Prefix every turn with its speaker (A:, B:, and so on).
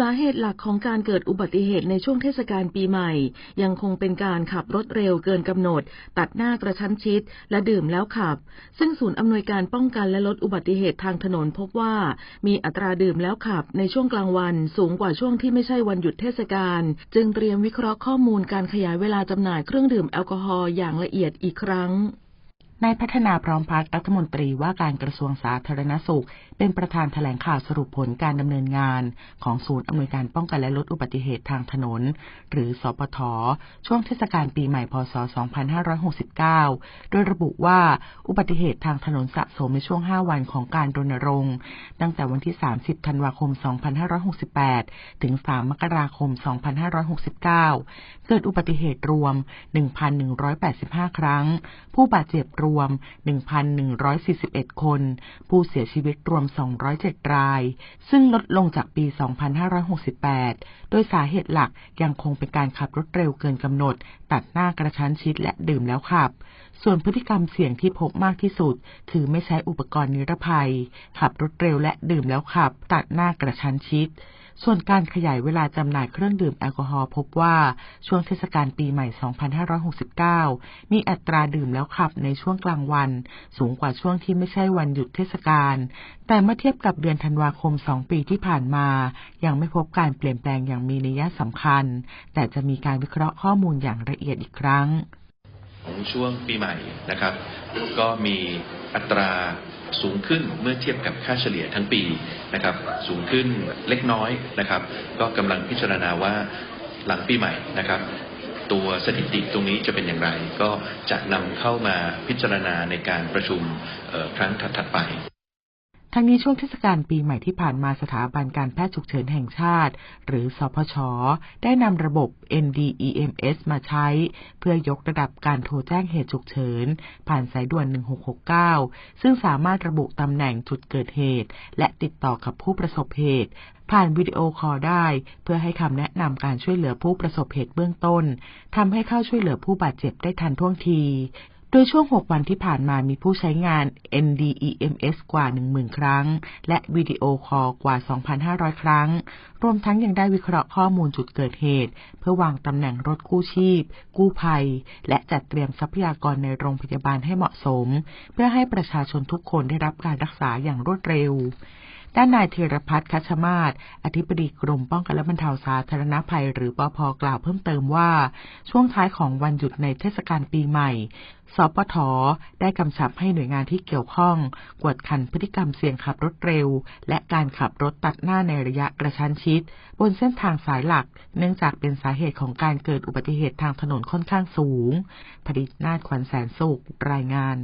A: สาเหตุหลักของการเกิดอุบัติเหตุในช่วงเทศกาลปีใหม่ ยังคงเป็นการขับรถเร็วเกินกำหนด ตัดหน้ากระชั้นชิด และดื่มแล้วขับ ซึ่งศูนย์อำนวยการป้องกันและลดอุบัติเหตุทางถนนพบว่า มีอัตราดื่มแล้วขับในช่วงกลางวัน สูงกว่าช่วงที่ไม่ใช่วันหยุดเทศกาลจึงเตรียมวิเคราะห์ข้อมูลการขยายเวลาจำหน่ายเครื่องดื่มแอลกอฮอล์อย่างละเอียดอีกครั้ง
B: นายพัฒนาพร้อมพัฒน์รัฐมนตรีว่าการกระทรวงสาธารณสุข เป็นประธานแถลงข่าวสรุปผลการดำเนินงาน ของศูนย์อำนวยการป้องกันและลดอุบัติเหตุทางถนน หรือ สปท ช่วงเทศกาลปีใหม่ พศ 2569 โดยระบุว่าอุบัติเหตุทางถนนสะสมในช่วง 5 วันของการรณรงค์ ตั้งแต่วันที่ 30 ธันวาคม 2568 ถึง 3 มกราคม 2569 เกิดอุบัติเหตุรวม 1,185 ครั้ง ผู้บาดเจ็บรวมวม 1,141 คน ผู้เสียชีวิตรวม 207 ราย ซึ่งลดลงจากปี 2568 โดยสาเหตุหลักยังคงเป็นการขับรถเร็วเกินกำหนด ตัดหน้ากระชั้นชิดและดื่มแล้วขับ ส่วนพฤติกรรมเสี่ยงที่พบมากที่สุด คือไม่ใช้อุปกรณ์นิรภัย ขับรถเร็วและดื่มแล้วขับ ตัดหน้ากระชั้นชิด ส่วนการขยายเวลาจำหน่ายเครื่องดื่มแอลกอฮอล์พบว่าช่วงเทศกาลปีใหม่ 2569 มีอัตราดื่มแล้วขับในช่วงกลางวัน สูงกว่าช่วงที่ไม่ใช่วันหยุดเทศกาล แต่เมื่อเทียบกับเดือนธันวาคม 2 ปีที่ผ่านมา ยังไม่พบการเปลี่ยนแปลงอย่างมีนัยสำคัญ แต่จะมีการวิเคราะห์ข้อมูลอย่างละเอียดอีกครั้ง
C: ของช่วงปีใหม่นะครับ ก็มีอัตราสูงขึ้นเมื่อเทียบกับค่าเฉลี่ยทั้งปีนะครับ สูงขึ้นเล็กน้อยนะครับ ก็กำลังพิจารณาว่าหลังปีใหม่นะครับ ตัวสถิติตรงนี้จะเป็นอย่างไร ก็จะนำเข้ามาพิจารณาในการประชุมครั้งถัดๆไป
B: ทั้งนี้ช่วงเทศกาลปีใหม่ที่ผ่านมาสถาบันการแพทย์ฉุกเฉินแห่งชาติ หรือสพช ได้นำระบบ NDEMS มาใช้ เพื่อยกระดับการโทรแจ้งเหตุฉุกเฉิน ผ่านสายด่วน 1669 ซึ่งสามารถระบุตำแหน่งจุดเกิดเหตุ และติดต่อกับผู้ประสบเหตุ ผ่านวิดีโอคอลได้ เพื่อให้คำแนะนำการช่วยเหลือผู้ประสบเหตุเบื้องต้นทำให้เข้าช่วยเหลือผู้บาดเจ็บได้ทันท่วงที โดยช่วง 6 วันที่ผ่านมามีผู้ใช้งาน NDEMS กว่า 10,000 ครั้ง และวิดีโอคอลกว่า 2,500 ครั้ง รวมทั้งยังได้วิเคราะห์ข้อมูลจุดเกิดเหตุ เพื่อวางตำแหน่งรถกู้ชีพ กู้ภัย และจัดเตรียมทรัพยากรในโรงพยาบาลให้เหมาะสม เพื่อให้ประชาชนทุกคนได้รับการรักษาอย่างรวดเร็ว ด้านนายเทรพัฒน์คัชมาศอธิบดีกรมป้องกันและบรรเทาสาธารณภัย หรือปพกล่าวเพิ่มเติมว่า ช่วงท้ายของวันหยุดในเทศกาลปีใหม่ สปทได้กำชับให้หน่วยงานที่เกี่ยวข้อง กวดขันพฤติกรรมเสี่ยงขับรถเร็ว และการขับรถตัดหน้าในระยะกระชั้นชิด บนเส้นทางสายหลัก เนื่องจากเป็นสาเหตุของการเกิดอุบัติเหตุทางถนนค่อนข้างสูง ผลิตนาถขวัญแสนสุขรายงาน